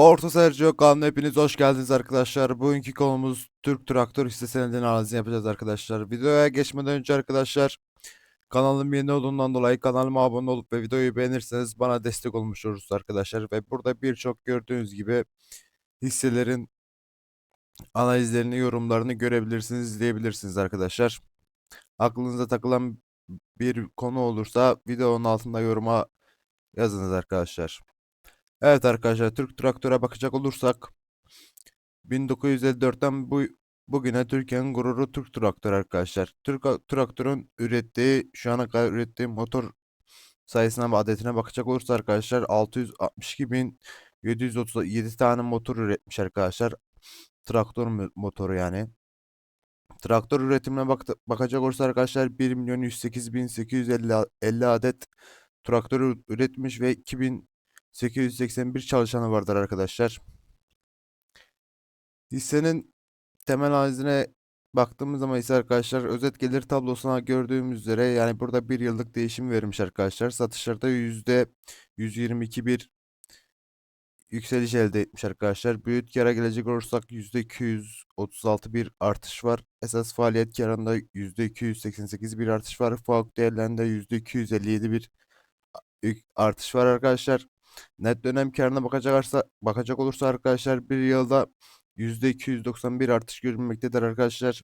Borsa Sergio kanalına hepiniz hoş geldiniz arkadaşlar. Bugünkü konumuz Türk Traktör hisse senedinin analizini yapacağız arkadaşlar. Videoya geçmeden önce arkadaşlar kanalım yeni olduğundan dolayı kanalıma abone olup ve videoyu beğenirseniz bana destek olmuş olursunuz arkadaşlar. Ve burada birçok gördüğünüz gibi hisselerin analizlerini, yorumlarını görebilirsiniz, izleyebilirsiniz arkadaşlar. Aklınıza takılan bir konu olursa videonun altında yoruma yazınız arkadaşlar. Evet arkadaşlar Türk Traktör'e bakacak olursak 1954'ten bu bugüne Türkiye'nin gururu Türk Traktör arkadaşlar. Türk Traktör'ün ürettiği şu ana kadar ürettiği motor sayısına ve adetine bakacak olursa arkadaşlar 662.737 tane motor üretmiş arkadaşlar. Traktör motoru yani. Traktör üretimine bak bakacak olursa arkadaşlar 1.108.850 adet traktör üretmiş ve 2881 çalışanı vardır arkadaşlar. Hissenin temel analizine baktığımız zaman ise arkadaşlar özet gelir tablosuna gördüğümüz üzere yani burada bir yıllık değişim vermiş arkadaşlar. Satışlarda %122 bir yükseliş elde etmiş arkadaşlar. Brüt kâra gelecek olursak %236 bir artış var. Esas faaliyet karında %288 bir artış var. FAVÖK değerlerinde %257 bir artış var arkadaşlar. Net dönem karına bakacaksa bakacak olursa arkadaşlar bir yılda %291 artış görülmektedir arkadaşlar.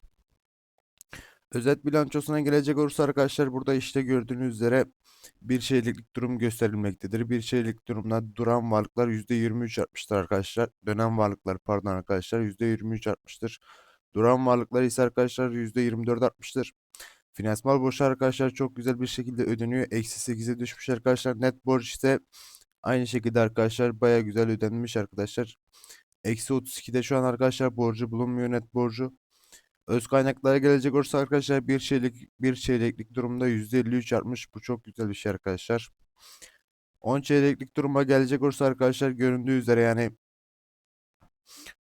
Özet bilançosuna gelecek olursa arkadaşlar burada işte gördüğünüz üzere bir şeyliklik durum gösterilmektedir. Bir şeylik durumda duran varlıklar %23 artmıştır arkadaşlar. Dönem varlıklar pardon arkadaşlar %23 artmıştır. Duran varlıklar ise arkadaşlar %24 artmıştır. Finansman borcu arkadaşlar çok güzel bir şekilde ödeniyor. Eksi 8'e düşmüş arkadaşlar. Net borç ise aynı şekilde arkadaşlar baya güzel ödenmiş arkadaşlar. Eksi 32'de şu an arkadaşlar borcu bulunmuyor net borcu. Öz kaynaklara gelecek olursa arkadaşlar bir şeylik bir çeyreklik durumda %53 artmış. Bu çok güzel bir şey arkadaşlar. 10 çeyreklik duruma gelecek olursa arkadaşlar göründüğü üzere yani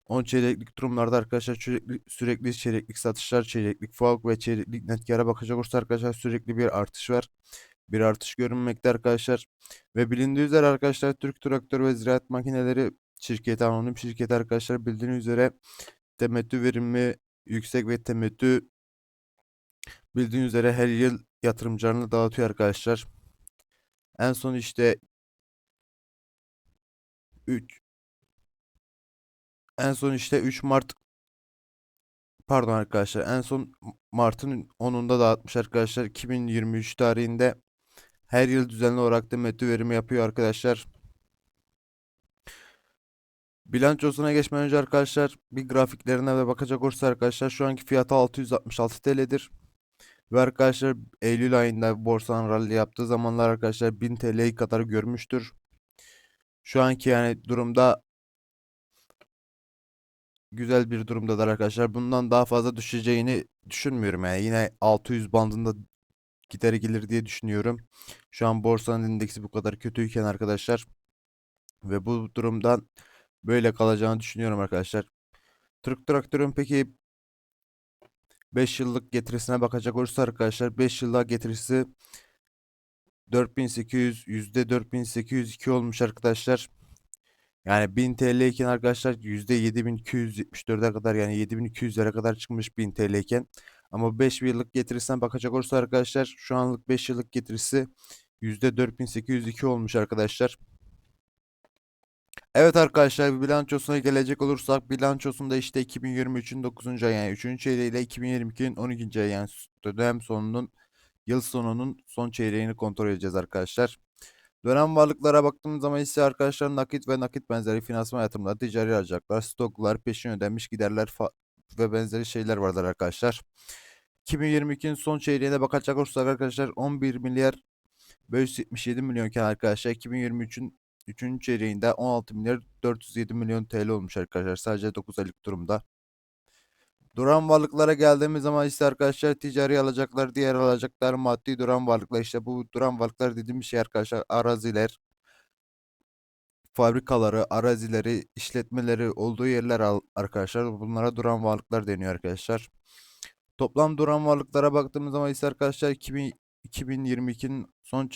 10 çeyreklik durumlarda arkadaşlar sürekli, sürekli çeyreklik satışlar, çeyreklik FAVÖK ve çeyreklik net kâra bakacak olursa arkadaşlar sürekli bir artış var. Bir artış görünmekte arkadaşlar. Ve bilindiği üzere arkadaşlar Türk Traktör ve Ziraat Makineleri şirketi anonim şirketi arkadaşlar bildiğiniz üzere temettü verimi yüksek ve temettü bildiğiniz üzere her yıl yatırımcılarını dağıtıyor arkadaşlar. En son işte 3 en son işte 3 Mart pardon arkadaşlar en son Mart'ın 10'unda dağıtmış arkadaşlar 2023 tarihinde her yıl düzenli olarak temettü verimi yapıyor arkadaşlar. Bilançosuna geçmeden önce arkadaşlar bir grafiklerine de bakacak olursa arkadaşlar şu anki fiyatı 666 TL'dir. Ve arkadaşlar Eylül ayında borsanın rally yaptığı zamanlar arkadaşlar 1000 TL'yi kadar görmüştür. Şu anki yani durumda güzel bir durumdadır arkadaşlar. Bundan daha fazla düşeceğini düşünmüyorum yani. Yine 600 bandında gider gelir diye düşünüyorum. Şu an borsanın indeksi bu kadar kötüyken arkadaşlar ve bu durumdan böyle kalacağını düşünüyorum arkadaşlar. Türk Traktör'ün peki 5 yıllık getirisine bakacak olursa arkadaşlar 5 yıllık getirisi 4800 %4802 olmuş arkadaşlar. Yani 1000 TL iken arkadaşlar %7274'e kadar yani 7200'lere kadar çıkmış 1000 TL iken. Ama 5 yıllık getirisine bakacak olursa arkadaşlar şu anlık 5 yıllık getirisi %4802 olmuş arkadaşlar. Evet arkadaşlar bilançosuna gelecek olursak bilançosunda işte 2023'ün 9. ayı yani 3. çeyreği ile 2022'nin 12. ayı yani dönem sonunun yıl sonunun son çeyreğini kontrol edeceğiz arkadaşlar. Dönem varlıklara baktığımız zaman ise arkadaşlar nakit ve nakit benzeri finansman yatırımlar, ticari harcaklar, stoklar, peşin ödenmiş giderler ve benzeri şeyler vardır arkadaşlar. 2022'nin son çeyreğine bakacak olursak arkadaşlar 11 milyar 577 milyonken arkadaşlar 2023'ün 3. çeyreğinde 16 milyar 407 milyon TL olmuş arkadaşlar sadece 9 aylık durumda. Duran varlıklara geldiğimiz zaman ise arkadaşlar ticari alacaklar, diğer alacaklar, maddi duran varlıklar işte bu duran varlıklar dediğimiz şey arkadaşlar araziler, fabrikaları, arazileri, işletmeleri olduğu yerler arkadaşlar bunlara duran varlıklar deniyor arkadaşlar. Toplam duran varlıklara baktığımız zaman ise arkadaşlar 2000, 2022'nin son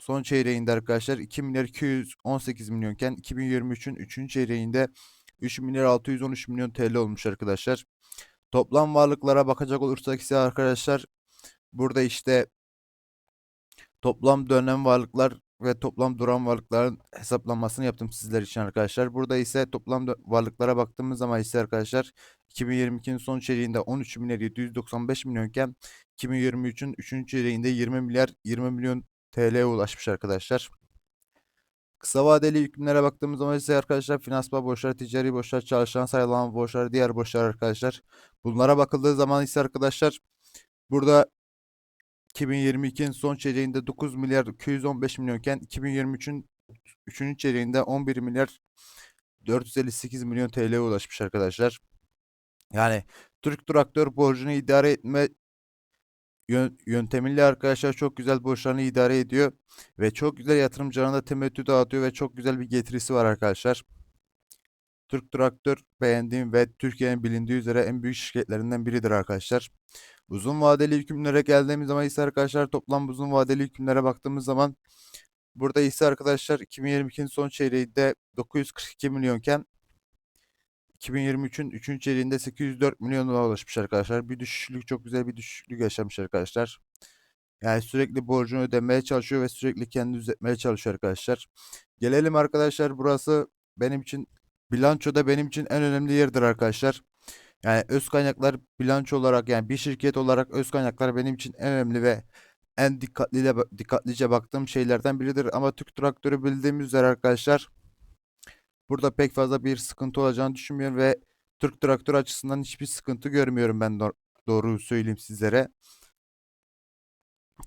son çeyreğinde arkadaşlar 2 milyar 218 milyonken 2023'ün 3. çeyreğinde 3 milyar 613 milyon TL olmuş arkadaşlar. Toplam varlıklara bakacak olursak ise arkadaşlar burada işte toplam dönem varlıklar ve toplam duran varlıkların hesaplanmasını yaptım sizler için arkadaşlar. Burada ise toplam varlıklara baktığımız zaman ise arkadaşlar 2022'nin son çeyreğinde 13 milyar 795 milyonken 2023'ün 3. çeyreğinde 20 milyar 20 milyon TL'ye ulaşmış arkadaşlar. Kısa vadeli hükümlere baktığımız zaman ise arkadaşlar finansman borçlar, ticari borçlar, çalışan sayılan borçlar, diğer borçlar arkadaşlar. Bunlara bakıldığı zaman ise arkadaşlar burada 2022'nin son çeyreğinde 9 milyar 215 milyonken 2023'ün 3. çeyreğinde 11 milyar 458 milyon TL'ye ulaşmış arkadaşlar. Yani Türk Traktör borcunu idare etme yön- yöntemiyle arkadaşlar çok güzel borçlarını idare ediyor ve çok güzel yatırımcılarına temettü dağıtıyor ve çok güzel bir getirisi var arkadaşlar. Türk Traktör beğendiğim ve Türkiye'nin bilindiği üzere en büyük şirketlerinden biridir arkadaşlar. Uzun vadeli hükümlere geldiğimiz zaman ise arkadaşlar toplam uzun vadeli hükümlere baktığımız zaman burada ise arkadaşlar 2022'nin son çeyreğinde 942 milyonken 2023'ün 3. çeyreğinde 804 milyona ulaşmış arkadaşlar. Bir düşüşlük çok güzel bir düşüşlük yaşamış arkadaşlar. Yani sürekli borcunu ödemeye çalışıyor ve sürekli kendini düzeltmeye çalışıyor arkadaşlar. Gelelim arkadaşlar burası benim için bilançoda benim için en önemli yerdir arkadaşlar. Yani öz kaynaklar bilanço olarak yani bir şirket olarak öz kaynaklar benim için en önemli ve en dikkatliyle dikkatlice baktığım şeylerden biridir. Ama Türk Traktörü bildiğimiz üzere arkadaşlar burada pek fazla bir sıkıntı olacağını düşünmüyorum ve Türk Traktör açısından hiçbir sıkıntı görmüyorum ben doğ- doğru söyleyeyim sizlere.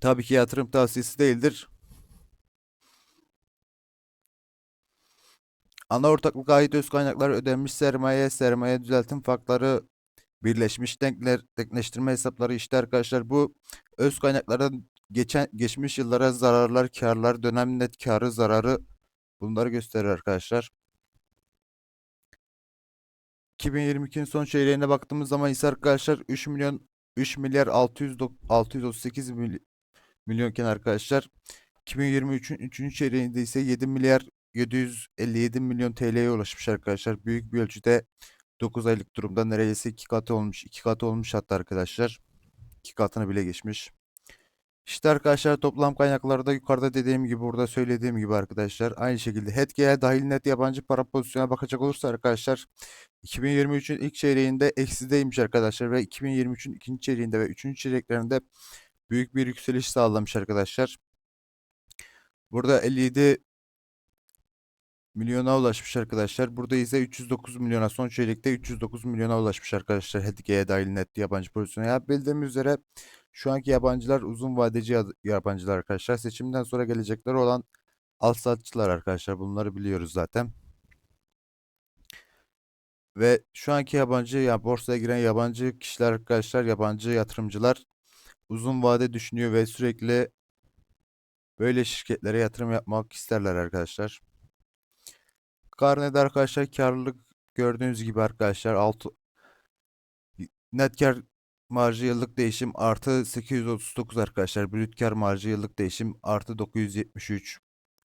Tabii ki yatırım tavsiyesi değildir. Ana ortaklık ait öz kaynaklar ödenmiş sermaye, sermaye düzeltim farkları, birleşmiş denkler, denkleştirme hesapları işte arkadaşlar bu öz kaynakların geçen geçmiş yıllara zararlar, karlar, dönem net karı, zararı bunları gösterir arkadaşlar. 2022'nin son çeyreğine baktığımız zaman ise arkadaşlar 3 milyon 3 milyar 600 dok- 638 mily- milyonken arkadaşlar 2023'ün 3. çeyreğinde ise 7 milyar 757 milyon TL'ye ulaşmış arkadaşlar. Büyük bir ölçüde 9 aylık durumda neredeyse 2 katı olmuş. 2 katı olmuş hatta arkadaşlar. 2 katını bile geçmiş. İşte arkadaşlar toplam kaynaklarda yukarıda dediğim gibi burada söylediğim gibi arkadaşlar aynı şekilde HETG'ye dahil net yabancı para pozisyona bakacak olursa arkadaşlar 2023'ün ilk çeyreğinde eksideymiş arkadaşlar ve 2023'ün ikinci çeyreğinde ve üçüncü çeyreklerinde büyük bir yükseliş sağlamış arkadaşlar. Burada 57 milyona ulaşmış arkadaşlar. Burada ise 309 milyona son çeyrekte 309 milyona ulaşmış arkadaşlar. HETG'ye dahil net yabancı pozisyona. Bildiğimiz üzere şu anki yabancılar uzun vadeci yabancılar arkadaşlar. Seçimden sonra gelecekler olan al satçılar arkadaşlar. Bunları biliyoruz zaten. Ve şu anki yabancı ya borsaya giren yabancı kişiler arkadaşlar, yabancı yatırımcılar uzun vade düşünüyor ve sürekli böyle şirketlere yatırım yapmak isterler arkadaşlar. Karnede arkadaşlar karlılık gördüğünüz gibi arkadaşlar 6 net kar marjı yıllık değişim artı 839 arkadaşlar. Brüt kar marjı yıllık değişim artı 973.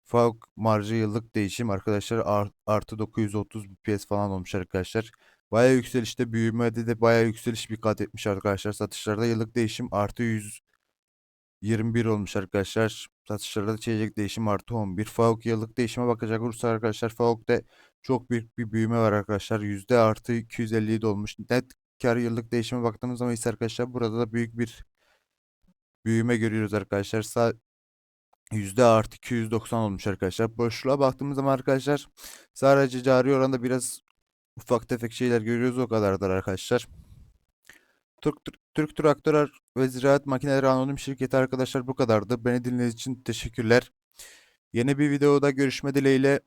FAUK marjı yıllık değişim arkadaşlar art- artı 930 BPS falan olmuş arkadaşlar. Baya yükselişte büyümede de baya yükseliş bir kat etmiş arkadaşlar. Satışlarda yıllık değişim artı 121 olmuş arkadaşlar. Satışlarda çeyrecek değişim artı 11. FAUK yıllık değişime bakacak olursak arkadaşlar FAUK'ta çok büyük bir büyüme var arkadaşlar. Yüzde artı 257 olmuş. Net kar yıllık değişime baktığımız zaman ise arkadaşlar burada da büyük bir büyüme görüyoruz arkadaşlar. Yüzde artı 290 olmuş arkadaşlar. Boşluğa baktığımız zaman arkadaşlar sadece cari oranda biraz ufak tefek şeyler görüyoruz o kadardır arkadaşlar. Türk, Türk Traktör ve Ziraat Makineleri Anonim Şirketi arkadaşlar bu kadardı. Beni dinlediğiniz için teşekkürler. Yeni bir videoda görüşme dileğiyle.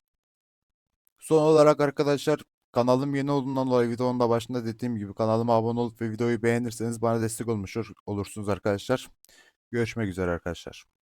Son olarak arkadaşlar kanalım yeni olduğundan dolayı videonun da başında dediğim gibi kanalıma abone olup ve videoyu beğenirseniz bana destek olmuş olur- olursunuz arkadaşlar. Görüşmek üzere arkadaşlar.